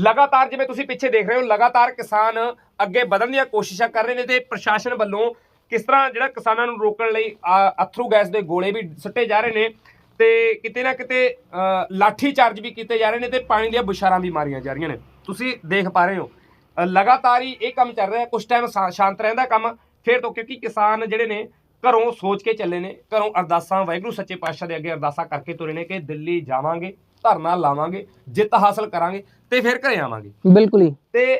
ਲਗਾਤਾਰ ਜਿਵੇਂ ਤੁਸੀਂ ਪਿੱਛੇ ਦੇਖ ਰਹੇ ਹੋ ਲਗਾਤਾਰ ਕਿਸਾਨ ਅੱਗੇ ਵਧਣ ਦੀਆਂ ਕੋਸ਼ਿਸ਼ਾਂ ਕਰ ਰਹੇ ਨੇ ਤੇ ਪ੍ਰਸ਼ਾਸਨ ਵੱਲੋਂ ਕਿਸ ਤਰ੍ਹਾਂ ਜਿਹੜਾ ਕਿਸਾਨਾਂ ਨੂੰ ਰੋਕਣ ਲਈ ਆ, ਅਥਰੂ ਗੈਸ ਦੇ ਗੋਲੇ ਵੀ ਸੁੱਟੇ ਜਾ ਰਹੇ ਨੇ ਤੇ ਕਿਤੇ ਨਾ ਕਿਤੇ ਅ, ਲਾਠੀ ਚਾਰਜ ਵੀ ਕੀਤੇ ਜਾ ਰਹੇ ਨੇ ਤੇ ਪਾਣੀ ਦੀਆਂ ਬੁਸ਼ਾਰਾਂ ਵੀ ਮਾਰੀਆਂ ਜਾ ਰਹੀਆਂ ਨੇ। ਤੁਸੀਂ ਦੇਖ ਪਾ ਰਹੇ ਹੋ। ਲਗਾਤਾਰ ਹੀ ਇਹ ਕੰਮ ਚੱਲ ਰਿਹਾ ਕੁਝ ਟਾਈਮ ਸ਼ਾਂਤ ਰਹਿੰਦਾ ਕੰਮ। ਫਿਰ ਤੋਂ ਕਿਉਂਕਿ ਕਿਸਾਨ ਜਿਹੜੇ ਨੇ ਘਰੋਂ ਸੋਚ ਕੇ ਚੱਲੇ ਨੇ ਘਰੋਂ ਅਰਦਾਸਾਂ ਵਾਹਿਗੁਰੂ ਸੱਚੇ ਪਾਤਸ਼ਾਹ ਦੇ ਅੱਗੇ ਅਰਦਾਸਾਂ ਕਰਕੇ ਤੁਰੇ ਨੇ ਕਿ ਦਿੱਲੀ ਜਾਵਾਂਗੇ। ਧਰਨਾ ਲਾਵਾਂਗੇ ਜਿੱਤ ਹਾਸਲ ਕਰਾਂਗੇ ਤੇ ਫਿਰ ਘਰੇ ਆਵਾਂਗੇ। ਬਿਲਕੁਲ ਹੀ ਤੇ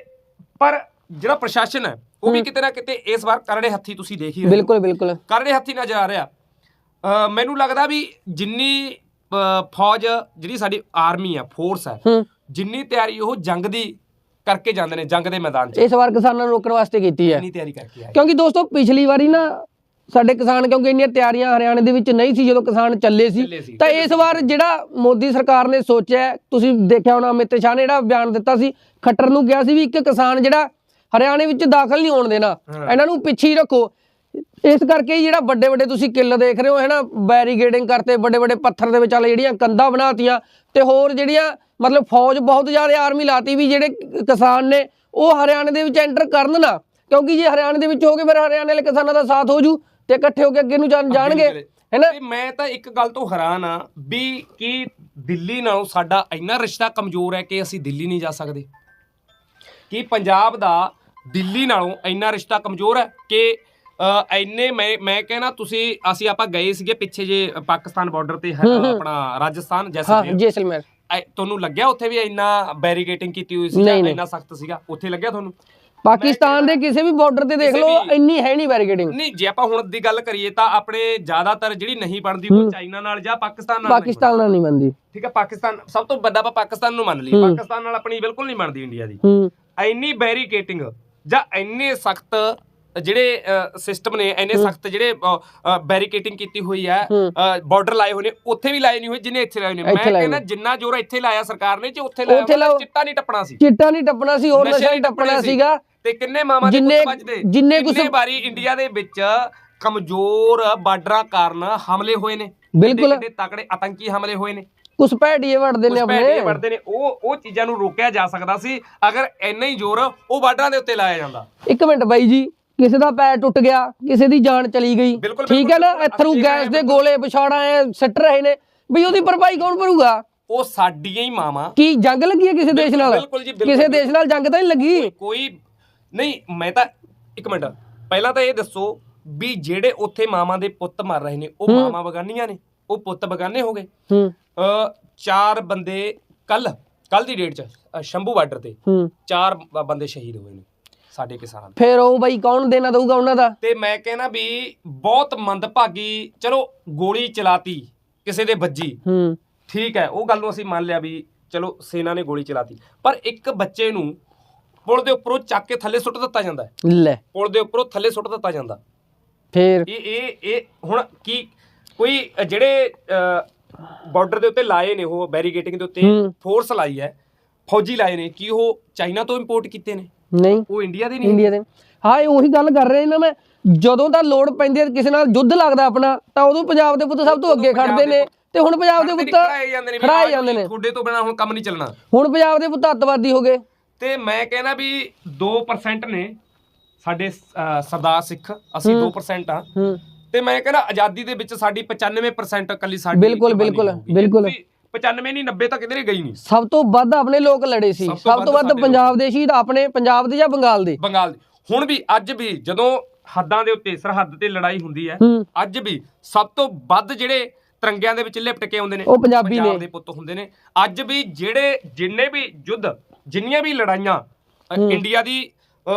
ਪਰ ਜਿਹੜਾ ਪ੍ਰਸ਼ਾਸਨ ਹੈ ਉਹ ਵੀ। ਕਿਤੇ ਨਾ ਕਿਤੇ ਇਸ ਵਾਰ ਕਰੜੇ ਹੱਥੀ ਤੁਸੀਂ ਦੇਖ ਹੀ ਰਹੇ ਹੋ। ਬਿਲਕੁਲ ਬਿਲਕੁਲ। ਕਰੜੇ ਹੱਥੀ ਨਜ਼ਰ ਆ ਰਿਹਾ। ਮੈਨੂੰ ਲੱਗਦਾ ਵੀ ਜਿੰਨੀ ਫੌਜ ਜਿਹੜੀ ਸਾਡੀ ਆਰਮੀ ਆ ਫੋਰਸ ਹੈ ਹੂੰ। ਜਿੰਨੀ ਤਿਆਰੀ ਉਹ ਜੰਗ ਦੀ ਕਰਕੇ ਜਾਂਦੇ ਨੇ ਜੰਗ ਦੇ ਮੈਦਾਨ 'ਚ। ਇਸ ਵਾਰ ਕਿਸਾਨਾਂ ਨੂੰ ਰੋਕਣ ਵਾਸਤੇ ਕੀਤੀ ਹੈ। ਇੰਨੀ ਤਿਆਰੀ ਕਰਕੇ ਆਏ। ਕਿਉਂਕਿ ਦੋਸਤੋ ਪਿਛਲੀ ਵਾਰੀ ਨਾ ਸਾਡੇ ਕਿਸਾਨ ਕਿਉਂਕਿ ਇੰਨੀਆਂ ਤਿਆਰੀਆਂ ਹਰਿਆਣੇ ਦੇ ਵਿੱਚ ਨਹੀਂ ਸੀ ਜਦੋਂ ਕਿਸਾਨ ਚੱਲੇ ਸੀ। ਤਾਂ ਇਸ ਵਾਰ ਜਿਹੜਾ ਮੋਦੀ ਸਰਕਾਰ ਨੇ ਸੋਚਿਆ ਤੁਸੀਂ ਦੇਖਿਆ ਹੋਣਾ ਅਮਿਤ ਸ਼ਾਹ ਨੇ ਜਿਹੜਾ ਬਿਆਨ ਦਿੱਤਾ ਸੀ ਖੱਟਰ ਨੂੰ ਕਿਹਾ ਸੀ ਵੀ ਇੱਕ ਕਿਸਾਨ ਜਿਹੜਾ ਹਰਿਆਣੇ ਵਿੱਚ ਦਾਖਲ ਨਹੀਂ ਹੋਣ ਦੇਣਾ। ਇਹਨਾਂ ਨੂੰ ਪਿੱਛੇ ਹੀ ਰੱਖੋ ਇਸ ਕਰਕੇ ਜਿਹੜਾ ਵੱਡੇ ਵੱਡੇ ਤੁਸੀਂ ਕਿੱਲ ਦੇਖ ਰਹੇ ਹੋ ਹੈ ਨਾ ਬੈਰੀਗੇਡਿੰਗ ਕਰਤੇ ਵੱਡੇ ਵੱਡੇ ਪੱਥਰ ਦੇ ਵਿਚਾਲੇ ਜਿਹੜੀਆਂ ਕੰਧਾਂ ਬਣਾਤੀਆਂ ਤੇ ਹੋਰ ਜਿਹੜੀਆਂ ਮਤਲਬ ਫੌਜ ਬਹੁਤ ਜ਼ਿਆਦਾ ਆਰਮੀ ਲਾਤੀ ਵੀ ਜਿਹੜੇ ਕਿਸਾਨ ਨੇ ਉਹ ਹਰਿਆਣੇ ਦੇ ਵਿੱਚ ਐਂਟਰ ਕਰਨ ਨਾ ਕਿਉਂਕਿ ਜੇ ਹਰਿਆਣੇ ਦੇ ਵਿੱਚ ਹੋ ਗਏ ਫਿਰ ਹਰਿਆਣੇ ਵਾਲੇ ਕਿਸਾਨਾਂ ਦਾ ਸਾਥ ਹੋ ਜੂ ਤੇ ਇਕੱਠੇ ਹੋ ਕੇ ਅੱਗੇ ਨੂੰ ਜਾਣ- ਜਾਣਗੇ ਹੈਨਾ ਤੇ ਮੈਂ ਤਾਂ ਇੱਕ ਗੱਲ ਤੋਂ ਹੈਰਾਨ ਆ ਵੀ ਕੀ ਦਿੱਲੀ ਨਾਲੋਂ ਸਾਡਾ ਇੰਨਾ ਰਿਸ਼ਤਾ ਕਮਜ਼ੋਰ ਹੈ ਕਿ ਅਸੀਂ ਦਿੱਲੀ ਨਹੀਂ ਜਾ ਸਕਦੇ? ਕੀ ਪੰਜਾਬ ਦਾ ਦਿੱਲੀ ਨਾਲੋਂ ਇੰਨਾ ਰਿਸ਼ਤਾ ਕਮਜ਼ੋਰ ਹੈ ਕਿ ਇੰਨੇ ਮੈਂ ਮੈਂ ਕਹਿਣਾ ਤੁਸੀਂ ਅਸੀਂ ਆਪਾਂ ਗਏ ਸੀਗੇ ਪਿੱਛੇ ਜੇ ਪਾਕਿਸਤਾਨ ਬਾਰਡਰ ਤੇ। ਆਪਣਾ ਰਾਜਸਥਾਨ ਜੈਸਲਮੇਰ। ਜੈਸਲਮੇਰ। ਤੁਹਾਨੂੰ ਲੱਗਿਆ ਉੱਥੇ ਵੀ ਇੰਨਾ ਬੈਰੀਕੇਟਿੰਗ ਕੀਤੀ ਹੋਈ ਸੀ ਜਾਂ। ਇੰਨਾ ਸਖਤ ਸੀਗਾ? ਉੱਥੇ ਲੱਗਿਆ ਤੁਹਾਨੂੰ? ਪਾਕਿਸਤਾਨ ਦੇ ਕਿਸੇ ਵੀ ਬਾਰਡਰ ਤੇ ਦੇਖ ਲਓ ਇੰਨੀ ਹੈ ਨਹੀਂ ਬੈਰੀਗੇਡਿੰਗ ਨਹੀਂ ਜੇ ਆਪਾਂ ਹੁਣ ਦੀ ਗੱਲ ਕਰੀਏ ਤਾਂ ਆਪਣੇ ਜ਼ਿਆਦਾਤਰ ਜਿਹੜੀ ਨਹੀਂ ਬਣਦੀ ਉਹ। ਚਾਈਨਾ ਨਾਲ ਜਾਂ ਪਾਕਿਸਤਾਨ ਨਾਲ ਪਾਕਿਸਤਾਨ ਨਾਲ ਨਹੀਂ ਬੰਦੀ ਠੀਕ ਹੈ ਪਾਕਿਸਤਾਨ ਸਭ ਤੋਂ ਵੱਡਾ ਆਪਾਂ ਪਾਕਿਸਤਾਨ ਨੂੰ ਮੰਨ ਲਈ। ਪਾਕਿਸਤਾਨ ਨਾਲ ਆਪਣੀ ਬਿਲਕੁਲ ਨਹੀਂ ਬਣਦੀ ਇੰਡੀਆ ਦੀ ਇੰਨੀ ਬੈਰੀਕੇਟਿੰਗ ਜਾਂ ਇੰਨੇ ਸਖਤ ਜਿਹੜੇ ਸਿਸਟਮ ਨੇ ਇੰਨੇ ਸਖਤ ਜਿਹੜੇ ਬੈਰੀਕੇਟਿੰਗ ਕੀਤੀ ਹੋਈ ਹੈ। ਬਾਰਡਰ ਲਾਏ ਹੋਏ ਨੇ ਉੱਥੇ ਵੀ ਲਾਏ ਨਹੀਂ ਹੋਏ ਜਿੰਨੇ ਇੱਥੇ ਲਾਏ ਨੇ ਮੈਂ ਕਹਿੰਦਾ। ਜਿੰਨਾ ਜ਼ੋਰ ਇੱਥੇ ਲਾਇਆ ਸਰਕਾਰ ਨੇ ਜੇ ਉੱਥੇ ਲਾਇਆ। ਚਿੱਟਾ ਨਹੀਂ ਟੱਪਣਾ ਸੀ ਚਿੱਟਾ ਨਹੀਂ ਟੱਪਣਾ ਸੀ ਹੋਰ ਨਸ਼ੇ ਨਹੀਂ ਟੱਪਣੇ। ਸੀਗਾ ਤੇ ਕਿੰਨੇ ਦੇ ਜਿੰਨੇ- ਪੁੱਤ ਬਚਦੇ? ਜਿੰਨੇ ਕਿੰਨੇ ਵਾਰੀ ਇੰਡੀਆ ਦੇ ਵਿੱਚ ਕਮਜ਼ੋਰ ਬਾਰਡਰਾਂ ਕਾਰਨ ਹਮਲੇ ਹੋਏ ਨੇ? ਬਿਲਕੁਲ। ਕਿੰਨੇ ਤਕੜੇ ਆਤੰਕੀ ਹਮਲੇ ਹੋਏ ਨੇ? ਕੁਛ ਭੈੜੀਏ ਵੜਦੇ ਨੇ ਉਸ ਆਪਣੇ। ਵੜਦੇ ਨੇ। ਉਹ ਉਹ ਚੀਜ਼ਾਂ ਨੂੰ ਰੋਕਿਆ ਜਾ ਸਕਦਾ ਸੀ। ਅਗਰ ਇੰਨਾ ਹੀ ਜ਼ੋਰ ਉਹ ਬਾਰਡਰਾਂ ਦੇ ਉੱਤੇ ਲਾਇਆ ਜਾਂਦਾ। ਇੱਕ ਮਿੰਟ ਬਾਈ ਜੀ ਕਿਸੇ ਦਾ ਪੈਰ ਟੁੱਟ ਗਿਆ ਕਿਸੇ ਦੀ ਜਾਨ ਚਲੀ ਗਈ। ਠੀਕ ਹੈ ਨਾ? ਇਥਰੂ ਗੈਸ ਦੇ। ਗੋਲੇ ਵਿਛਾੜਾ ਐ ਸਿੱਟ ਰਹੇ ਨੇ। ਵੀ ਉਹਦੀ ਭਰਪਾਈ ਕੌਣ ਭਰੂਗਾ? ਉਹ ਸਾਡੀਆਂ ਹੀ ਮਾਵਾਂ। ਕੀ ਜੰਗ ਲੱਗੀ ਹੈ ਕਿਸੇ ਦੇਸ਼ ਨਾਲ? ਕਿਸੇ ਦੇਸ਼ ਨਾਲ ਜੰਗ ਤਾਂ ਨਹੀਂ ਲੱਗੀ। ਕੋਈ ਨਹੀਂ ਮੈਂ ਤਾਂ ਇੱਕ ਮਿੰਟ। ਪਹਿਲਾਂ ਤਾਂ ਇਹ ਦੱਸੋ ਵੀ ਜਿਹੜੇ ਉੱਥੇ ਮਾਵਾਂ ਦੇ ਪੁੱਤ ਮਰ ਰਹੇ ਨੇ ਉਹ। ਮਾਵਾਂ ਬਗਾਨੀਆਂ ਨੇ? ਉਹ ਪੁੱਤ ਬਗਾਨੇ ਹੋ ਗਏ? ਹੂੰ। ਚਾਰ ਬੰਦੇ ਕੱਲ ਕੱਲ ਦੀ ਡੇਟ 'ਚ ਸ਼ੰਭੂ ਬਾਰਡਰ ਤੇ ਚਾਰ ਬੰਦੇ ਸ਼ਹੀਦ ਹੋਏ ਨੇ ਸਾਡੇ ਕਿਸਾਨਾਂ ਫਿਰ ਉਹ ਬਾਈ ਕੌਣ ਦੇਣਾ ਦਊਗਾ ਉਹਨਾਂ ਦਾ? ਤੇ ਮੈਂ ਕਹਿੰਦਾ ਵੀ ਬਹੁਤ ਮੰਦਭਾਗੀ ਚਲੋ ਗੋਲੀ ਚਲਾਤੀ ਕਿਸੇ ਦੇ ਵੱਜੀ ਹੂੰ। ਠੀਕ ਹੈ ਉਹ ਗੱਲ ਨੂੰ ਅਸੀਂ ਮੰਨ ਲਿਆ ਵੀ ਚਲੋ ਸੈਨਾ ਨੇ ਗੋਲੀ ਚਲਾਤੀ। ਪਰ ਇੱਕ ਬੱਚੇ ਨੂੰ ਪੁਲ ਦੇ ਉੱਪਰੋਂ ਚੱਕ ਕੇ ਥੱਲੇ ਸੁੱਟ ਦਿੱਤਾ ਜਾਂਦਾ ਹੈ। ਲੈ। ਪੁਲ ਦੇ ਉੱਪਰੋਂ ਥੱਲੇ ਸੁੱਟ ਦਿੱਤਾ ਜਾਂਦਾ। ਫਿਰ? ਇਹ ਇਹ ਇਹ ਹੁਣ ਕੀ ਕੋਈ ਜਿਹੜੇ ਬਾਰਡਰ ਦੇ ਉੱਤੇ ਲਾਏ ਨੇ ਉਹ ਬੈਰੀਗੇਟਿੰਗ ਦੇ ਉੱਤੇ। ਫੋਰਸ ਲਾਈ ਹੈ ਫੌਜੀ ਲਾਏ ਨੇ ਕੀ ਉਹ ਚਾਈਨਾ ਤੋਂ ਇੰਪੋਰਟ ਕੀਤੇ ਨੇ? ਨਹੀਂ। ਉਹ ਇੰਡੀਆ ਦੇ ਨਹੀਂ? ਇੰਡੀਆ ਦੇ। ਹਾਂ ਇਹ ਉਹੀ ਗੱਲ ਕਰ ਰਹੇ ਨਾ ਮੈਂ ਜਦੋਂ ਤਾਂ ਲੋੜ ਪੈਂਦੀ ਹੈ ਕਿਸੇ ਨਾਲ ਯੁੱਧ ਲੱਗਦਾ ਆਪਣਾ ਤਾਂ ਉਦੋਂ ਪੰਜਾਬ ਦੇ ਪੁੱਤ ਸਭ ਤੋਂ ਅੱਗੇ ਖੜਦੇ ਨੇ। ਤੇ ਹੁਣ ਪੰਜਾਬ ਦੇ ਪੁੱਤ ਖੜਾਏ ਜਾਂਦੇ ਨੇ ਵੀ ਖੜਾਏ ਆਹ ਜਾਂਦੇ ਨੇ। ਤੁਹਾਡੇ ਤੋਂ ਬਿਨਾ ਹੁਣ ਕੰਮ ਨਹੀਂ ਚੱਲਣਾ। ਹੁਣ ਪੰਜਾਬ ਦੇ ਪੁੱਤ ਅੱਤਵਾਦੀ ਹੋ ਗਏ। ਤੇ ਮੈਂ ਕਹਿੰਦਾ ਵੀ 2% ਨੇ ਸਾਡੇ ਸਰਦਾਰ ਸਿੱਖ। ਅਸੀਂ ਹੂੰ। 2% ਆ ਹੂੰ। ਤੇ ਮੈਂ ਕਹਿੰਦਾ ਆਜ਼ਾਦੀ ਦੇ ਵਿੱਚ ਸਾਡੀ 95% ਇਕੱਲੀ ਸਾਡੀ ਬਿਲਕੁਲ, ਬਿਲਕੁਲ। ਬਿਲਕੁਲ। ਤੁਸੀਂ 95 ਨਹੀਂ 90 ਤਾਂ ਕਿਧਰੇ ਗਈ ਨਹੀਂ। ਸਭ ਤੋਂ ਵੱਧ ਆਪਣੇ ਲੋਕ ਲੜੇ ਸੀ। ਸਭ ਤੋਂ ਵੱਧ ਪੰਜਾਬ ਦੇ ਸ਼ਹੀਦ ਆਪਣੇ ਪੰਜਾਬ ਦੇ ਜਾਂ ਬੰਗਾਲ ਦੇ? ਬੰਗਾਲ ਦੀ। ਹੁਣ ਵੀ ਅੱਜ ਵੀ ਜਦੋਂ ਹੱਦਾਂ ਦੇ ਉੱਤੇ ਸਰਹੱਦ ਤੇ ਲੜਾਈ ਹੁੰਦੀ ਹੈ ਅੱਜ ਵੀ ਸਭ ਤੋਂ ਵੱਧ ਜਿਹੜੇ ਤਿਰੰਗਿਆਂ ਦੇ ਵਿੱਚ ਲਿਪਟ ਕੇ ਆਉਂਦੇ ਨੇ ਉਹ ਪੰਜਾਬੀ ਦੇ ਪੁੱਤ ਹੁੰਦੇ ਨੇ। ਅੱਜ ਵੀ ਜਿਹੜੇ ਜਿੰਨੇ ਵੀ ਯੁੱਧ ਜਿੰਨੀਆਂ ਵੀ ਲੜਾਈਆਂ ਅ। ਇੰਡੀਆ ਦੀ ਅ,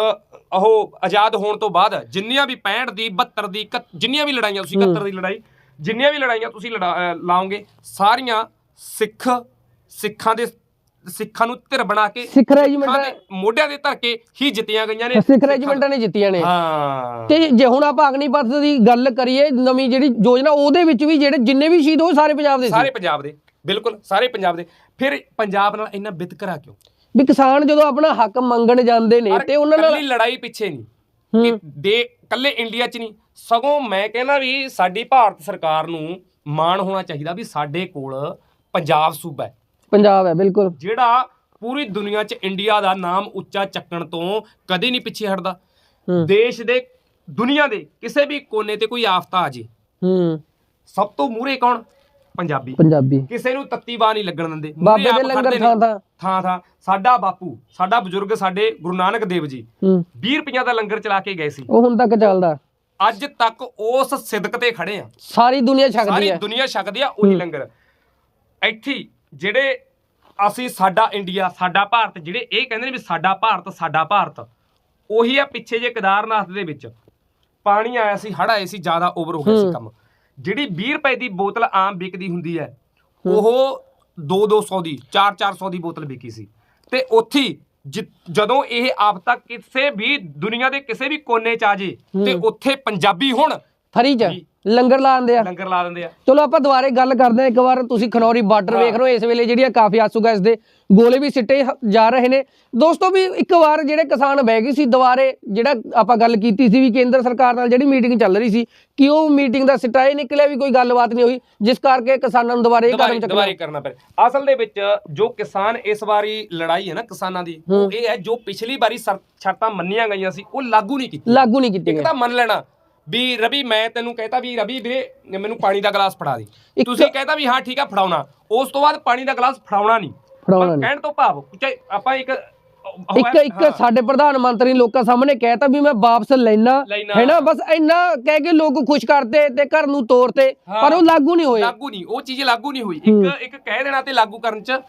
ਉਹ ਆਜ਼ਾਦ ਹੋਣ ਤੋਂ ਬਾਅਦ ਜਿੰਨੀਆਂ ਵੀ 65 ਦੀ 72 ਦੀ ਇਕੱਤ- ਜਿੰਨੀਆਂ ਵੀ ਲੜਾਈਆਂ ਤੁਸੀਂ ਹੂੰ। 71 ਦੀ ਲੜਾਈ ਜਿੰਨੀਆਂ ਵੀ ਲੜਾਈਆਂ ਤੁਸੀਂ ਲੜਾ- ਅ, ਲਾਓਗੇ ਸਾਰੀਆਂ ਸਿੱਖ ਸਿੱਖਾਂ ਦੇ ਸਿੱਖਾਂ ਨੂੰ ਧਿਰ ਬਣਾ ਕੇ ਸਿੱਖ ਸਿੱਖਾਂ ਰੈਜੀਮੈਂਟਾਂ ਦੇ ਮੋਢਿਆਂ ਦੇ ਧਰ ਕੇ ਹੀ ਜਿੱਤੀਆਂ ਗਈਆਂ ਨੇ ਸਿੱਖ ਰੈਜੀਮੈਂਟਾਂ ਨੇ ਜਿੱਤੀਆਂ ਨੇ। ਹਾਂ। ਤੇ ਜੇ ਹੁਣ ਆਪਾਂ ਅਗਨੀਪਥ ਦੀ ਗੱਲ ਕਰੀਏ ਨਵੀਂ ਜਿਹੜੀ ਯੋਜਨਾ ਉਹਦੇ ਵਿੱਚ ਵੀ ਜਿਹੜੇ ਜਿੰਨੇ ਵੀ ਸ਼ਹੀਦ ਹੋਏ ਸਾਰੇ ਪੰਜਾਬ ਦੇ ਸੀ। ਸਾਰੇ ਪੰਜਾਬ ਦੇ ਬਿਲਕੁਲ ਸਾਰੇ ਪੰਜਾਬ ਦੇ। ਫਿਰ ਪੰਜਾਬ ਨਾਲ ਇੰਨਾ ਵਿਤਕਰਾ ਕਿਉਂ? ਵੀ ਕਿਸਾਨ ਜਦੋਂ ਆਪਣਾ ਹੱਕ ਮੰਗਣ ਜਾਂਦੇ ਨੇ ਤੇ ਉਹਨਾਂ ਨਾਲ ਲੜਾਈ ਪਿੱਛੇ ਨਹੀਂ ਕਿ ਦੇ ਕੱਲੇ ਇੰਡੀਆ 'ਚ ਨਹੀਂ। ਸਗੋਂ ਮੈਂ ਕਹਿੰਦਾ ਵੀ ਸਾਡੀ ਭਾਰਤ ਸਰਕਾਰ ਨੂੰ ਮਾਣ ਹੋਣਾ ਚਾਹੀਦਾ ਵੀ ਸਾਡੇ ਕੋਲ ਪੰਜਾਬ ਸੂਬਾ ਹੈ। ਪੰਜਾਬ ਹੈ ਬਿਲਕੁਲ। ਜਿਹੜਾ ਪੂਰੀ ਦੁਨੀਆ 'ਚ ਇੰਡੀਆ ਦਾ ਨਾਮ ਉੱਚਾ ਚੱਕਣ ਤੋਂ ਕਦੇ ਨਹੀਂ ਪਿੱਛੇ ਹਟਦਾ। ਦੇਸ਼ ਦੇ ਦੁਨੀਆ ਦੇ ਕਿਸੇ ਵੀ ਕੋਨੇ ਤੇ ਕੋਈ ਆਫਤ ਆ ਜੇ। ਹੂੰ। ਸਭ ਤੋਂ ਮੂਹਰੇ ਕੌਣ? ਪੰਜਾਬੀ। ਪੰਜਾਬੀ। ਕਿਸੇ ਨੂੰ ਤੱਤੀ ਬਾਹ ਨਹੀਂ ਲੱਗਣ ਦਿੰਦੇ। ਬਾਬੇ ਦੇ ਲੰਗਰ। ਥਾਂ ਥਾਂ। ਥਾਂ ਥਾਂ। ਸਾਡਾ ਬਾਪੂ ਸਾਡਾ ਬਜ਼ੁਰਗ ਸਾਡੇ ਗੁਰੂ ਨਾਨਕ ਦੇਵ ਜੀ ਹੂੰ। 20 ਰੁਪਈਆਂ ਦਾ ਲੰਗਰ ਚਲਾ ਕੇ ਗਏ ਸੀ। ਉਹ ਹੁਣ ਤੱਕ ਚੱਲਦਾ। ਅੱਜ ਤੱਕ ਉਸ ਸਿਦਕ ਤੇ ਖੜੇ ਆ। ਸਾਰੀ ਦੁਨੀਆ ਛਕਦੀ ਸਾਰੀ ਹੈ। ਦੁਨੀਆ ਛਕਦੀ ਆ ਉਹੀ। ਲੰਗਰ। ਇੱਥੇ ਜਿਹੜੇ ਅਸੀਂ ਸਾਡਾ ਇੰਡੀਆ ਸਾਡਾ ਭਾਰਤ ਜਿਹੜੇ ਇਹ ਕਹਿੰਦੇ ਨੇ ਵੀ ਸਾਡਾ ਭਾਰਤ ਸਾਡਾ ਭਾਰਤ ਉਹੀ ਆ ਪਿੱਛੇ ਜੇ ਕੇਦਾਰਨਾਥ ਦੇ ਵਿੱਚ। ਪਾਣੀ ਆਇਆ ਸੀ ਹੜ ਆਏ ਸੀ ਜ਼ਿਆਦਾ ਓਵਰ ਹੋ ਗਿਆ ਸੀ। ਕੰਮ। ਜਿਹੜੀ 20 ਰੁਪਏ ਦੀ ਬੋਤਲ ਆਮ ਵਿਕਦੀ ਹੁੰਦੀ ਹੈ ਉਹ 2-200 ਦੀ 4-400 ਦੀ ਬੋਤਲ ਵਿਕੀ ਸੀ ਤੇ ਉੱਥੇ ਜਿ- ਜਦੋਂ ਇਹ ਆਫਤਾ ਕਿਸੇ ਵੀ ਦੁਨੀਆ ਦੇ ਕਿਸੇ ਵੀ ਕੋਨੇ ਚ ਆ ਜੇ ਤੇ। ਉੱਥੇ ਪੰਜਾਬੀ ਹੁਣ ਫਰੀ ਚ। ਲੰਗਰ ਲਾਉਂਦੇ ਆ। ਲੰਗਰ ਲਾ ਦਿੰਦੇ ਆ। ਚਲੋ ਆਪਾਂ ਦੁਬਾਰੇ ਗੱਲ ਕਰਦੇ ਹਾਂ ਇੱਕ ਵਾਰ ਤੁਸੀਂ ਖਨੌਰੀ ਬਾਰਡਰ। ਵੇਖ ਰਹੇ ਹੋ ਇਸ ਵੇਲੇ ਜਿਹੜੀਆਂ ਕਾਫੀ ਆਸੂ ਗੈਸ ਦੇ ਗੋਲੇ ਵੀ ਸਿੱਟੇ ਜਾ ਰਹੇ ਨੇ। ਦੋਸਤੋ ਵੀ ਇੱਕ ਵਾਰ ਜਿਹੜੇ ਕਿਸਾਨ ਬਹਿ ਗਏ ਸੀ ਦੁਬਾਰੇ ਜਿਹੜਾ ਆਪਾਂ ਗੱਲ ਕੀਤੀ ਸੀ ਵੀ ਕੇਂਦਰ ਸਰਕਾਰ ਨਾਲ ਜਿਹੜੀ ਮੀਟਿੰਗ ਚੱਲ ਰਹੀ ਸੀ ਕਿ ਉਹ ਮੀਟਿੰਗ ਦਾ ਸਿੱਟਾ ਇਹ ਨਿਕਲਿਆ ਵੀ ਕੋਈ ਗੱਲਬਾਤ ਨਹੀਂ ਹੋਈ ਜਿਸ ਕਰਕੇ ਕਿਸਾਨਾਂ ਨੂੰ ਦੁਬਾਰੇ ਇਹ ਕਦਮ ਦੁਬਾਰੇ ਕਰਨਾ ਪੈ ਅਸਲ ਦੇ ਵਿੱਚ ਜੋ ਕਿਸਾਨ ਇਸ ਵਾਰੀ ਲੜਾਈ ਹੈ ਨਾ ਕਿਸਾਨਾਂ ਦੀ ਉਹ। ਇਹ ਹੈ ਜੋ ਪਿਛਲੀ ਵਾਰੀ ਸਰ- ਸ਼ਰਤਾਂ ਮੰਨੀਆਂ ਗਈਆਂ ਸੀ ਉਹ ਲਾਗੂ ਨਹੀਂ ਕੀਤੀ ਲਾਗੂ ਨਹੀਂ ਕੀਤੇ ਇੱਕ ਤਾਂ ਮੰਨ ਲੈਣਾ ਵੀ ਰਵੀ ਮੈਂ ਤੈਨੂੰ ਕਹਿਤਾ ਵੀ ਰਵੀ ਵੀਰੇ ਮੈਨੂੰ ਪਾਣੀ ਦਾ ਗਲਾਸ ਫੜਾ ਦੇ। ਤੁਸੀਂ ਕਹਿਤਾ ਵੀ ਹਾਂ ਠੀਕ ਆ ਫੜਾਉਣਾ। ਉਸ ਤੋਂ ਬਾਅਦ ਪਾਣੀ ਦਾ ਗਲਾਸ ਫੜਾਉਣਾ ਨਹੀਂ। ਫੜਾਉਣਾ ਨਹੀਂ। ਕਹਿਣ ਤੋਂ ਭਾਵ ਆਪਾਂ ਇੱਕ ਇੱਕ ਇੱਕ। ਸਾਡੇ ਪ੍ਰਧਾਨ ਮੰਤਰੀ ਲੋਕਾਂ ਸਾਹਮਣੇ ਕਹਿਤਾ ਵੀ ਮੈਂ ਵਾਪਸ ਲੈਣਾ ਲੈਣਾ। ਹੈ ਨਾ? ਬਸ ਇੰਨਾ ਕਹਿ ਕੇ ਲੋਕ ਖੁਸ਼ ਕਰਤੇ ਤੇ ਘਰ ਨੂੰ ਤੋਰਤੇ ਹਾਂ। ਪਰ ਉਹ ਲਾਗੂ ਨਹੀਂ ਹੋਏ। ਲਾਗੂ ਨਹੀਂ। ਉਹ ਚੀਜ਼ ਲਾਗੂ ਨਹੀਂ ਹੋਈ। ਇੱਕ ਇੱਕ ਕਹਿ ਦੇਣਾ ਤੇ ਲਾਗੂ ਕਰਨ ਚ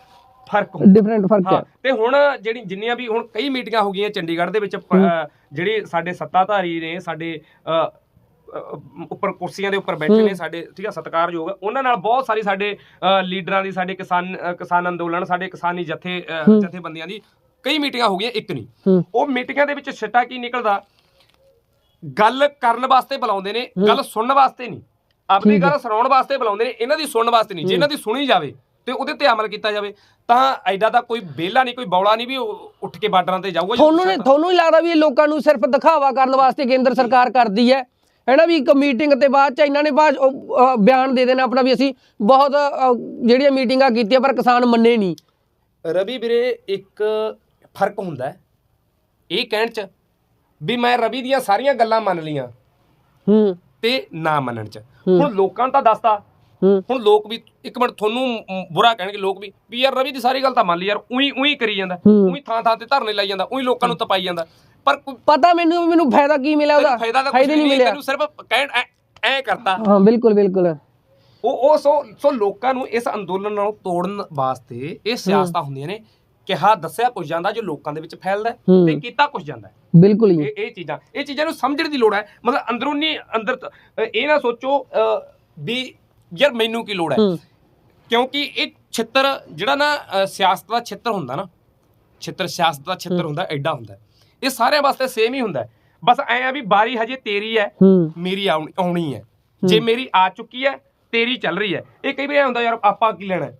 ਫ਼ਰਕ ਹੁੰਦਾ ਡਿਫਰੈਂਟ ਫ਼ਰਕ ਹਾਂ। ਤੇ ਹੁਣ ਜਿਹੜੀ ਜਿੰਨੀਆਂ ਵੀ ਹੁਣ ਕਈ ਮੀਟਿੰਗਾਂ ਹੋ ਗਈਆਂ ਚੰਡੀਗੜ੍ਹ ਦੇ ਵਿੱਚ ਜਿਹੜੇ ਸਾਡੇ ਸੱਤਾਧਾਰੀ ਨੇ ਸਾਡੇ ਉੱਪਰ ਕੁਰਸੀਆਂ ਦੇ ਉੱਪਰ ਬੈਠੇ। ਨੇ ਸਾਡੇ ਠੀਕ ਆ ਸਤਿਕਾਰਯੋਗ। ਉਹਨਾਂ ਨਾਲ ਬਹੁਤ ਸਾਰੀ ਸਾਡੇ ਲੀਡਰਾਂ ਦੀ ਸਾਡੇ ਕਿਸਾਨ ਕਿਸਾਨ ਅੰਦੋਲਨ ਸਾਡੇ ਕਿਸਾਨੀ ਜਥੇ। ਜਥੇਬੰਦੀਆਂ ਦੀ ਕਈ ਮੀਟਿੰਗਾਂ ਹੋ ਗਈਆਂ ਇੱਕ ਨਹੀਂ। ਉਹ ਮੀਟਿੰਗਾਂ ਦੇ ਵਿੱਚ ਸਿੱਟਾ ਕੀ ਨਿਕਲਦਾ? ਗੱਲ ਕਰਨ ਵਾਸਤੇ ਬੁਲਾਉਂਦੇ ਨੇ ਗੱਲ ਸੁਣਨ ਵਾਸਤੇ ਨਹੀਂ। ਆਪਣੀ। ਗੱਲ ਸੁਣਾਉਣ ਵਾਸਤੇ ਬੁਲਾਉਂਦੇ ਨੇ ਇਹਨਾਂ ਦੀ ਸੁਣਨ ਵਾਸਤੇ ਨਹੀਂ। ਜੇ ਇਹਨਾਂ ਦੀ ਸੁਣੀ ਜਾਵੇ ਤੇ ਉਹਦੇ ਤੇ ਅਮਲ ਕੀਤਾ ਜਾਵੇ ਤਾਂ ਐਡਾ ਦਾ ਕੋਈ ਬੇਲਾ ਨਹੀਂ ਕੋਈ ਬੌਲਾ ਨਹੀਂ ਵੀ ਉੱਠ ਕੇ ਬਾਰਡਰਾਂ ਤੇ ਜਾਊਗਾ ਤੁਹਾਨੂੰ ਨੇ ਤੁਹਾਨੂੰ ਹੀ ਲੱਗਦਾ ਵੀ ਇਹ ਲੋਕਾਂ ਨੂੰ ਸਿਰਫ ਦਿਖਾਵਾ ਕਰਨ ਵਾਸਤੇ ਕੇਂਦਰ ਸਰਕਾਰ ਕਰਦੀ ਹੈ? ਹੈ ਨਾ ਵੀ ਇੱਕ ਮੀਟਿੰਗ ਤੇ ਬਾਅਦ ਚ ਇਹਨਾਂ ਨੇ ਬਾਅਦ ਬਿਆਨ ਦੇ ਦੇਣਾ ਆਪਣਾ ਵੀ ਅਸੀਂ ਬਹੁਤ ਜਿਹੜੀਆਂ ਮੀਟਿੰਗਾਂ ਕੀਤੀਆਂ ਪਰ ਕਿਸਾਨ ਮੰਨੇ ਨਹੀਂ। ਰਵੀ ਵੀਰੇ ਇੱਕ ਫ਼ਰਕ ਹੁੰਦਾ ਹੈ। ਇਹ ਕਹਿਣ ਚ ਵੀ ਮੈਂ ਰਵੀ ਦੀਆਂ ਸਾਰੀਆਂ ਗੱਲਾਂ ਮੰਨ ਲੀਆਂ ਹੂੰ। ਤੇ ਨਾ ਮੰਨਣ ਚ। ਹੁਣ ਲੋਕਾਂ ਨੂੰ ਤਾਂ ਦੱਸਦਾ ਹੁਣ ਲੋਕ ਵੀ ਇੱਕ ਮਿੰਟ ਤੁਹਾਨੂੰ ਬੁਰਾ ਕਹਿਣਗੇ ਲੋਕ ਵੀ ਵੀ ਯਾਰ ਰਵੀ ਦੀ ਸਾਰੀ ਗੱਲ ਤਾਂ ਮੰਨ ਲਈ ਯਾਰ ਉਹੀ ਉਹੀ ਕਰੀ ਜਾਂਦਾ। ਉਹੀ ਥਾਂ ਥਾਂ ਤੇ ਧਰਨੇ ਲਾਈ ਜਾਂਦਾ ਉਹੀ ਲੋਕਾਂ ਨੂੰ ਤਪਾਈ ਜਾਂਦਾ। ਪਰ ਪਤਾ ਮੈਨੂੰ ਮੈਨੂੰ ਫਾਇਦਾ ਕੀ ਮਿਲਿਆ ਉਹਦਾ? ਫਾਇਦਾ ਤਾਂ ਕੁਝ ਨਹੀਂ ਮਿਲਿਆ। ਤੈਨੂੰ ਸਿਰਫ ਕਹਿਣ ਐ- ਕਰਤਾ। ਹਾਂ ਬਿਲਕੁਲ ਬਿਲਕੁਲ। ਉਹ ਉਹ ਸੋ ਸੋ ਲੋਕਾਂ ਨੂੰ ਇਸ ਅੰਦੋਲਨ ਨੂੰ ਤੋੜਨ ਵਾਸਤੇ ਇਹ ਸਿਆਸਤਾਂ ਹੁੰਦੀਆਂ ਨੇ ਕਿਹਾ ਦੱਸਿਆ ਕੁਝ ਜਾਂਦਾ ਜੋ ਲੋਕਾਂ ਦੇ ਵਿੱਚ ਫੈਲਦਾ। ਤੇ ਕੀਤਾ ਕੁਝ ਜਾਂਦਾ। ਬਿਲਕੁਲ ਹੀ ਇਹ ਇਹ ਚੀਜ਼ਾਂ ਇਹ ਚੀਜ਼ਾਂ ਨੂੰ ਸਮਝਣ ਦੀ ਲੋੜ ਹੈ। ਮਤਲਬ ਅੰਦਰੂਨੀ ਅੰਦਰ ਇਹ ਨਾ ਸੋਚੋ ਵੀ ਯਾਰ ਮੈਨੂੰ ਕੀ ਲੋੜ ਹੈ? ਕਿਉਂਕਿ ਇਹ ਛਿੱਤਰ ਜਿਹੜਾ ਨਾ ਸਿਆਸਤ ਦਾ ਛਿੱਤਰ ਹੁੰਦਾ ਨਾ ਛਿੱਤਰ ਸਿਆਸਤ ਦਾ ਛਿੱਤਰ ਹੁੰਦਾ ਐਡਾ ਹੁੰਦਾ। ਇਹ ਸਾਰਿਆਂ ਵਾਸਤੇ ਸੇਮ ਹੀ ਹੁੰਦਾ। ਬਸ ਐ ਆ ਵੀ ਬਾਰੀ ਹਜੇ ਤੇਰੀ ਹੈ ਮੇਰੀ ਆਉਣੀ ਹੈ। ਜੇ ਮੇਰੀ ਆ ਚੁੱਕੀ ਹੈ ਤੇਰੀ ਚੱਲ ਰਹੀ ਹੈ। ਇਹ ਕਈ ਵਾਰ ਐਂ ਹੁੰਦਾ ਯਾਰ ਆਪਾਂ ਕੀ ਲੈਣਾ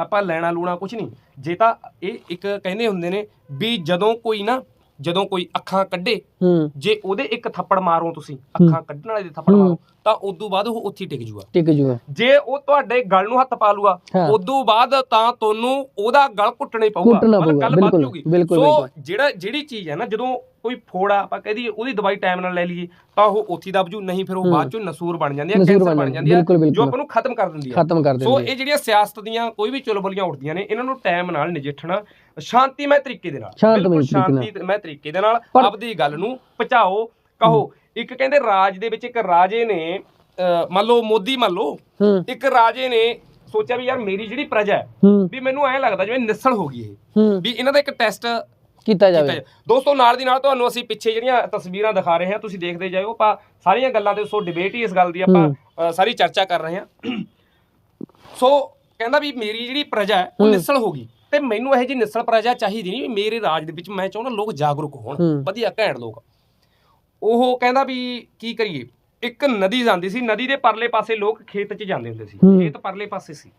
ਆਪਾਂ ਲੈਣਾ ਲੂਣਾ ਕੁਝ ਨਹੀਂ। ਜੇ ਤਾਂ ਇਹ ਇੱਕ ਕਹਿੰਦੇ ਹੁੰਦੇ ਨੇ ਵੀ ਜਦੋਂ ਕੋਈ ਨਾ ਜਦੋਂ ਕੋਈ ਅੱਖਾਂ ਕੱਢੇ ਹੂੰ। ਜੇ ਉਹਦੇ ਇੱਕ ਥੱਪੜ ਮਾਰੋ ਤੁਸੀਂ ਅੱਖਾਂ ਕੱਢਣ ਵਾਲੇ ਦੇ ਥੱਪੜ। ਮਾਰੋ ਤਾਂ ਉਦੋਂ ਬਾਅਦ ਉਹ ਉੱਥੇ ਟਿਕ ਜੂਗਾ। ਟਿਕ ਜੂਗਾ। ਜੇ ਉਹ ਤੁਹਾਡੇ ਗਲ ਨੂੰ ਹੱਥ ਪਾ ਲੂਗਾ। ਉਦੋਂ ਬਾਅਦ ਤਾਂ ਤੁਹਾਨੂੰ ਉਹਦਾ ਗਲ ਘੁੱਟਣਾ ਪਊਗਾ। ਮਤਲਬ ਗੱਲ ਬਿਲਕੁਲ, ਜੂਗੀ ਸੋ। ਜਿਹੜਾ ਜਿਹੜੀ ਚੀਜ਼ ਹੈ ਨਾ ਜਦੋਂ ਕੋਈ ਫੋੜਾ ਆਪਾਂ ਕਹਦੀ ਉਹਦੀ ਦਵਾਈ ਟਾਈਮ ਨਾਲ ਲੈ ਲਈਏ ਤਾਂ ਉਹ ਉੱਥੀ ਦਬਜੂ ਨਹੀਂ ਫਿਰ ਉਹ। ਬਾਅਦ ਚੋਂ ਨਸੂਰ ਬਣ ਜਾਂਦੀ ਹੈ ਕੈਂਸਰ ਬਣ ਜਾਂਦੀ, ਹੈ ਜੋ। ਆਪਾਂ ਨੂੰ ਖਤਮ ਕਰ ਦਿੰਦੀ ਹੈ ਖਤਮ ਕਰ ਸੋ ਇਹ ਜਿਹੜੀਆਂ ਸਿਆਸਤ ਦੀਆਂ ਕੋਈ ਵੀ ਚੁਲਬਲੀਆਂ ਉੱਠਦੀਆਂ ਨੇ ਇਹਨਾਂ ਨੂੰ ਟਾਈਮ ਨਾਲ ਨਜਿੱਠਣਾ ਸ਼ਾਂਤੀਮय ਤਰੀਕੇ ਦੇ ਨਾਲ ਸ਼ਾਂਤਮਈ ਬਿਲਕੁਲ। ਸ਼ਾਂਤੀਮय ਤਰੀਕੇ ਦੇ ਨਾਲ ਆਪਦੀ ਗੱਲ ਨੂੰ ਪਹੁੰਚਾਓ ਕਹੋ। ਇੱਕ ਕਹਿੰਦੇ ਰਾਜ ਦੇ ਵਿੱਚ ਇੱਕ ਰਾਜੇ ਨੇ ਮੰਨ ਲਓ ਮੋਦੀ ਮੰਨ ਲਓ ਇੱਕ ਰਾਜੇ ਨੇ ਸੋਚਿਆ ਵੀ ਯਾਰ ਮੇਰੀ ਜਿਹੜੀ ਪ੍ਰਜਾ ਹੈ ਵੀ ਮੈਨੂੰ ਐਂ ਲੱਗਦਾ ਜਿਵੇਂ ਨਿਸਲ ਹੋ ਗਈ ਇਹ। ਵੀ ਇਹਨਾਂ ਦਾ ਇੱਕ ਟੈਸਟ ਕੀਤਾ ਜਾਵੇ। ਦੋਸਤੋ ਨਾਲ ਦੀ ਨਾਲ ਤੁਹਾਨੂੰ ਅਸੀਂ ਪਿੱਛੇ ਜਿਹੜੀਆਂ ਤਸਵੀਰਾਂ ਦਿਖਾ ਰਹੇ ਹਾਂ ਤੁਸੀਂ ਦੇਖਦੇ ਜਾਇਓ। ਆਪਾਂ ਸਾਰੀਆਂ ਗੱਲਾਂ ਤੇ ਸੋ ਡਿਬੇਟ ਹੀ ਇਸ ਗੱਲ ਦੀ ਆਪਾਂ ਸਾਰੀ ਚਰਚਾ ਕਰ ਰਹੇ ਹਾਂ। ਸੋ ਕਹਿੰਦਾ ਵੀ ਮੇਰੀ ਜਿਹੜੀ ਪ੍ਰਜਾ ਹੈ ਉਹ। ਨਿਸਲ ਹੋ ਗਈ। ਤੇ ਮੈਨੂੰ ਇਹ ਜੀ ਨਿਸਲ ਪ੍ਰਜਾ ਚਾਹੀਦੀ ਨਹੀਂ ਮੇਰੇ ਰਾਜ ਦੇ ਵਿੱਚ ਮੈਂ ਚਾਹੁੰਦਾ ਲੋਕ ਜਾਗਰੂਕ ਹੋਣ। ਵਧੀਆ ਘੈਂਟ ਲੋਕ। ਉਹ ਕਹਿੰਦਾ ਵੀ ਕੀ ਕਰੀਏ? ਇੱਕ ਨਦੀ ਜਾਂਦੀ ਸੀ ਨਦੀ ਦੇ ਪਰਲੇ ਪਾਸੇ ਲੋਕ ਖੇਤ 'ਚ ਜਾਂਦੇ ਹੁੰਦੇ ਸੀ। ਖੇਤ ਪਰਲੇ ਪਾਸੇ ਸੀ।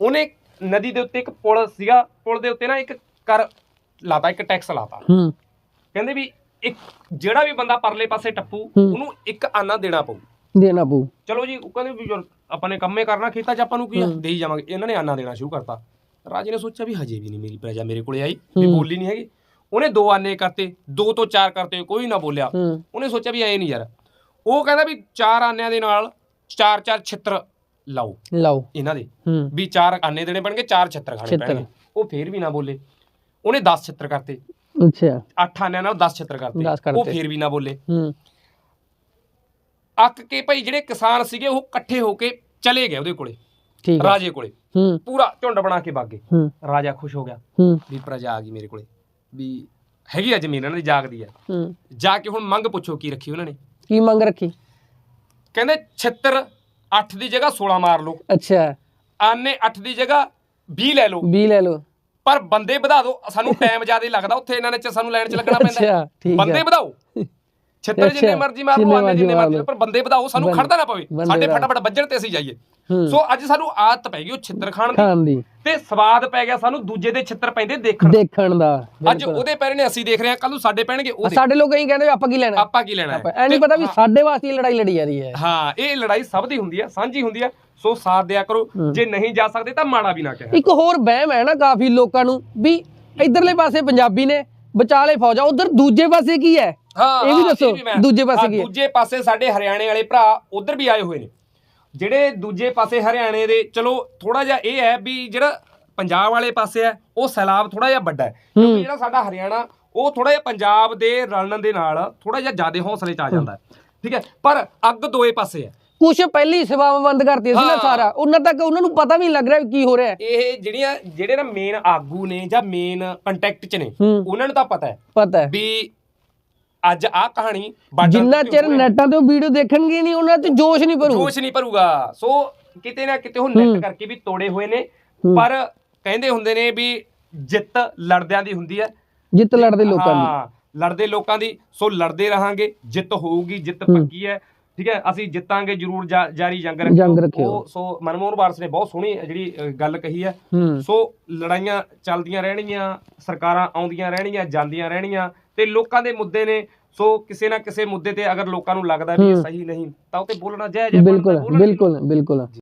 ਉਹਨੇ ਨਦੀ ਦੇ ਉੱਤੇ ਇੱਕ ਪੁਲ ਸੀਗਾ ਪੁਲ ਦੇ ਉੱਤੇ ਨਾ ਇੱਕ ਕਰ ਲਾਤਾ ਇੱਕ ਟੈਕਸ ਲਾਤਾ। ਹੂੰ। ਕਹਿੰਦੇ ਵੀ ਇੱਕ ਜਿਹੜਾ ਵੀ ਬੰਦਾ ਪਰਲੇ ਪਾਸੇ ਟੱਪੂ। ਉਹਨੂੰ ਇੱਕ ਆਨਾ ਦੇਣਾ ਪਊ। ਦੇਣਾ ਪਊ। ਚਲੋ ਜੀ ਉਹ ਕਹਿੰਦੇ ਵੀ ਆਪਾਂ ਨੇ ਕੰਮੇ ਕਰਨਾ ਖੇਤਾਂ 'ਚ ਆਪਾਂ ਨੂੰ ਕੀ। ਦੇਈ ਜਾਵਾਂਗੇ। ਇਹਨਾਂ ਨੇ ਆਨਾ ਦੇਣਾ ਸ਼ੁਰੂ ਕਰਤਾ। ਰਾਜੇ ਨੇ ਸੋਚਿਆ ਵੀ ਹਜੇ ਵੀ ਨਹੀਂ ਮੇਰੀ ਪ੍ਰਜਾ ਮੇਰੇ ਕੋਲੇ ਆਈ ਵੀ। ਬੋਲੀ ਨਹੀਂ ਹੈਗੀ। ਉਹਨੇ ਦੋ ਆਨੇ ਕਰਤੇ ਦੋ ਤੋਂ ਚਾਰ ਕਰਤੇ ਕੋਈ ਨਾ ਬੋਲਿਆ। ਉਹਨੇ ਸੋਚਿਆ ਵੀ ਐ ਨਹੀਂ ਯਾਰ। ਉਹ ਕਹਿੰਦਾ ਵੀ ਚਾਰ ਆਨਿਆਂ ਦੇ ਨਾਲ ਚਾਰ ਚਾਰ ਛਿੱਤਰ ਲਾਓ। ਲਓ। ਇਹਨਾਂ ਦੇ। ਵੀ ਚਾਰ ਆਨੇ ਦੇਣੇ ਪੈਣਗੇ ਚਾਰ ਛਿੱਤਰ ਖਾਣੇ। ਪੈਣਗੇ। ਉਹ ਫੇਰ ਵੀ ਨਾ ਬੋਲੇ। ਉਹਨੇ 10 ਛਿੱਤਰ ਕਰਤੇ। ਅੱਛਾ। ਅੱਠ ਆਨਿਆਂ ਨਾਲ 10 ਛਿੱਤਰ ਕਰਤੇ। ਉਹ ਫੇਰ ਵੀ ਨਾ ਬੋਲੇ। ਹੂੰ। ਅੱਕ ਕੇ ਭਾਈ ਜਿਹੜੇ ਕਿਸਾਨ ਸੀਗੇ ਉਹ ਇਕੱਠੇ ਹੋ ਕੇ ਚਲੇ ਗਏ ਉਹਦੇ ਕੋਲੇ ਠੀਕ ਰਾਜੇ ਕੋਲੇ। ਹੂੰ। ਪੂਰਾ ਝੁੰਡ ਬਣਾ ਕੇ ਬਾਗੇ। ਹੂੰ। ਰਾਜਾ ਖੁਸ਼ ਹੋ ਗਿਆ। ਹੂੰ। ਵੀ ਪ੍ਰਜਾ ਆ ਗਈ ਮੇਰੇ ਕੋਲੇ। ਵੀ ਹੈਗੀ ਆ ਜ਼ਮੀਨ ਇਹਨਾਂ ਦੀ ਜਾਗਦੀ ਆ। ਹੂੰ। ਜਾ ਕੇ ਹੁਣ ਮੰਗ ਪੁੱਛੋ ਕੀ ਰੱਖੀ ਉਹਨਾਂ ਨੇ। ਕੀ ਮੰਗ ਰੱਖੀ? ਕਹਿੰਦੇ 76 8 ਦੀ ਜਗ੍ਹਾ 16 ਮਾਰ ਲਓ। ਅੱਛਾ। ਆਨੇ 8 ਦੀ ਜਗ੍ਹਾ 20 ਲੈ ਲਓ। ਵੀ ਲੈ ਲਓ। ਪਰ ਬੰਦੇ ਵਧਾ ਦਿਓ। ਸਾਨੂੰ ਟਾਈਮ ਜ਼ਿਆਦਾ ਲੱਗਦਾ ਉੱਥੇ ਇਹਨਾਂ ਨੇ ਚ ਸਾਨੂੰ ਲਾਈਨ 'ਚ ਲੱਗਣਾ ਪੈਂਦਾ। ਬੰਦੇ ਵਧਾਓ। 76 ਜਿੰਨੇ ਮਰਜ਼ੀ ਮਾਰ ਲਓ ਆਨੇ ਜਿੰਨੇ ਮਰਜ਼ੀ ਪਰ ਬੰਦੇ ਵਧਾਓ ਸਾਨੂੰ ਖੜਦਾ ਨਾ ਪਵੇ। ਸਾਡੇ। ਫਟਾਫਟ ਵੱਜਣ ਤੇ ਅਸੀਂ ਜਾਈਏ। ਸੋ ਅੱਜ ਸਾਨੂੰ ਆਦਤ ਪੈ ਗਈ ਉਹ ਛਿੱਤਰ ਖਾਣ ਦੀ। ਤੇ ਸਵਾਦ ਪੈ ਗਿਆ ਸਾਨੂੰ ਦੂਜੇ ਦੇ ਛਿੱਤਰ ਪੈਂਦੇ ਦੇਖਣ। ਦੇਖਣ ਦਾ ਅੱਜ ਉਹਦੇ ਪੈਰੇ ਨੇ ਅਸੀਂ ਦੇਖ ਰਹੇ ਹਾਂ ਕੱਲ ਨੂੰ ਸਾਡੇ ਪੈਣਗੇ ਉਹ ਸਾਡੇ ਲੋਕ ਇਹੀ ਕਹਿੰਦੇ ਆਪਾਂ ਕੀ ਲੈਣਾ ਆਪਾਂ ਕੀ ਲੈਣਾ ਐ ਨਹੀਂ ਪਤਾ ਵੀ ਸਾਡੇ ਵਾਸਤੇ ਲੜਾਈ ਲੜੀ ਜਾ ਰਹੀ ਹੈ। ਹਾਂ ਇਹ ਲੜਾਈ ਸਭ ਦੀ ਹੁੰਦੀ ਹੈ ਸਾਂਝੀ ਹੁੰਦੀ ਹੈ। ਸੋ ਸਾਥ ਦਿਆ ਕਰੋ ਜੇ ਨਹੀਂ ਜਾ ਸਕਦੇ ਤਾਂ ਮਾੜਾ ਵੀ ਨਾ ਕਹਿ ਇੱਕ ਹੋਰ ਵਹਿਮ ਹੈ ਨਾ ਕਾਫੀ ਲੋਕਾਂ ਨੂੰ ਵੀ ਇਧਰਲੇ ਪਾਸੇ ਪੰਜਾਬੀ ਨੇ ਵਿਚਾਲੇ ਫੌਜਾਂ ਉਧਰ ਦੂਜੇ ਪਾਸੇ ਕੀ ਹਾਂ? ਇਹ ਵੀ ਦੱਸੋ, ਦੂਜੇ ਪਾਸੇ ਕੀ ਹੈ? ਦੂਜੇ ਪਾਸੇ ਸਾਡੇ ਹਰਿਆਣੇ ਵਾਲੇ ਭਰਾ ਉਧਰ ਵੀ ਆਏ ਹੋਏ ਨੇ। ਜਿਹੜੇ ਦੂਜੇ ਪਾਸੇ ਹਰਿਆਣੇ ਦੇ ਚਲੋ ਥੋੜਾ ਜਿਹਾ ਇਹ ਹੈ ਵੀ ਜਿਹੜਾ ਪੰਜਾਬ ਵਾਲੇ ਪਾਸੇ ਹੈ ਉਹ ਸੈਲਾਬ ਥੋੜਾ ਜਿਹਾ ਵੱਡਾ ਹੈ। ਕਿਉਂਕਿ ਜਿਹੜਾ ਸਾਡਾ ਹਰਿਆਣਾ ਉਹ ਥੋੜਾ ਜਿਹਾ ਪੰਜਾਬ ਦੇ ਰਲਣ ਦੇ ਨਾਲ ਥੋੜਾ ਜਿਹਾ ਜ਼ਿਆਦਾ ਹੌਸਲੇ ਚ ਆ ਜਾਂਦਾ ਹੈ। ਠੀਕ ਹੈ? ਪਰ ਅੱਗ ਦੋਏ ਪਾਸੇ ਹੈ। ਕੁਛ ਪਹਿਲੀ ਸੇਵਾਵਾਂ ਬੰਦ ਕਰਤੀ ਸੀ ਨਾ। ਸਾਰਾ। ਉਹਨਾਂ ਤੱਕ ਉਹਨਾਂ ਨੂੰ ਪਤਾ ਵੀ ਨਹੀਂ ਲੱਗ ਰਿਹਾ ਕੀ ਹੋ ਰਿਹਾ ਇਹ ਜਿਹੜੀਆਂ ਜਿਹੜੇ ਨਾ ਮੇਨ ਆਗੂ ਨੇ ਜਾਂ ਮੇਨ ਕੰਟੈਕਟ ਚ ਨੇ ਉਹਨਾਂ ਨੂੰ ਤਾਂ ਪਤਾ ਹੈ ਪਤਾ ਹੈ। ਵੀ ਅੱਜ ਆਹ ਕਹਾਣੀ ਬਾਰਡਰ ਜਿੰਨਾ ਤੇ ਚਿਰ ਨੈਟਾਂ ਤੇ ਵੀਡੀਓ ਦੇਖਣਗੇ ਨਹੀਂ ਉਹਨਾਂ 'ਚ ਜੋਸ਼ ਨਹੀਂ ਭਰੂ ਜੋਸ਼ ਨਹੀਂ ਭਰੂਗਾ। ਸੋ ਕਿਤੇ ਨਾ ਕਿਤੇ ਉਹ ਨੈਟ ਕਰਕੇ ਵੀ ਤੋੜੇ ਹੋਏ ਨੇ ਪਰ ਕਹਿੰਦੇ ਹੁੰਦੇ ਨੇ ਵੀ ਜਿੱਤ ਲੜਦਿਆਂ ਦੀ ਹੁੰਦੀ ਹੈ। ਜਿੱਤ ਲੜਦੇ ਲੋਕਾਂ ਦੀ। ਹਾਂ ਲੜਦੇ ਲੋਕਾਂ ਦੀ ਸੋ ਲੜਦੇ ਰਹਾਂਗੇ ਜਿੱਤ ਹੋਊਗੀ ਜਿੱਤ ਪੱਕੀ ਹੈ। ਠੀਕ ਹੈ ਅਸੀਂ ਜਿੱਤਾਂਗੇ ਜਰੂਰ ਜਾਰੀ ਜੰਗ ਰੱਖਿਓ। ਸੋ ਮਨਮੋਹਨ ਵਾਰਸ ਨੇ ਬਹੁਤ ਸੋਹਣੀ ਜਿਹੜੀ ਗੱਲ ਕਹੀ ਹੈ। ਸੋ ਲੜਾਈਆਂ ਚੱਲਦੀਆਂ ਰਹਿਣਗੀਆਂ ਸਰਕਾਰਾਂ ਆਉਂਦੀਆਂ ਰਹਿਣਗੀਆਂ ਜਾਂਦੀਆਂ ਰਹਿਣਗੀਆਂ ਤੇ ਲੋਕਾਂ ਦੇ ਮੁੱਦੇ ਨੇ। ਸੋ ਕਿਸੇ ਨਾ ਕਿਸੇ ਮੁੱਦੇ ਤੇ ਅਗਰ ਲੋਕਾਂ ਨੂੰ ਲੱਗਦਾ ਵੀ ਇਹ ਸਹੀ ਨਹੀਂ ਤਾਂ ਉਹ ਤੇ ਬੋਲਣਾ ਜਾਇਜ਼ ਹੈ ਬਿਲਕੁਲ ਬਿਲਕੁਲ ਬਿਲਕੁਲ।